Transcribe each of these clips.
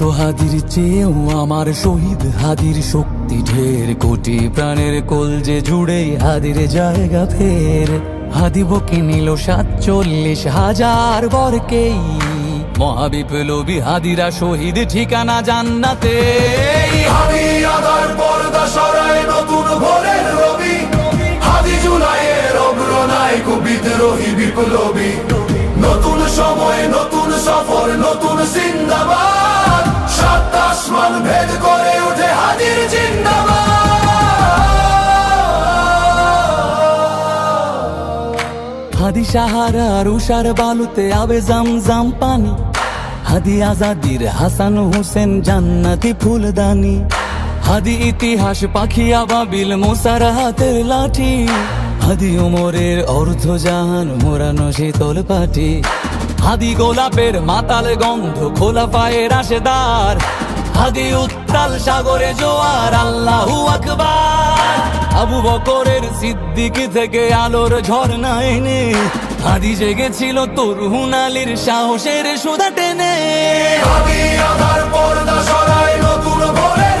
শত হাদির চেয়েও আমার শহীদ হাদির শক্তি ঢের কোটি প্রাণের কোল যে জুড়ে হাদির জায়গা ফের। হাদি বকে নিল সাতচল্লিশ হাজার বরকেই। মহাবিপ্লবী হাদিরা শহীদ ঠিকানা জান্নাতে হাদি আদার পর্দা সরায় নতুন ভোরের সাহারার উষার বালুতে আবে জাম জাম পানি। হাদি আজাদির হাসান হোসেন জান্নাতি ফুলদানি। হাদি ইতিহাস পাখি আবাবিল মোসার হাতের লাঠি। হাদি ওমরের অর্ধ জাহান মোরানো শীতল পাটি হাদি গোলাপের মাতাল গন্ধ খোলা পায়ের আশেদার হাদি উত্তাল সাগরে জোয়ার, আল্লাহু আকবার। আবু বকরের সিদ্দিক থেকে আলোর ঝর্ণা এনে হাদি জেগেছিল তরুণ আলীর সাহসের সুদা টেনে। নতুন ভোরের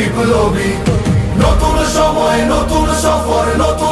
বিপ্লবী। নতুন সময় নতুন সফর নতুন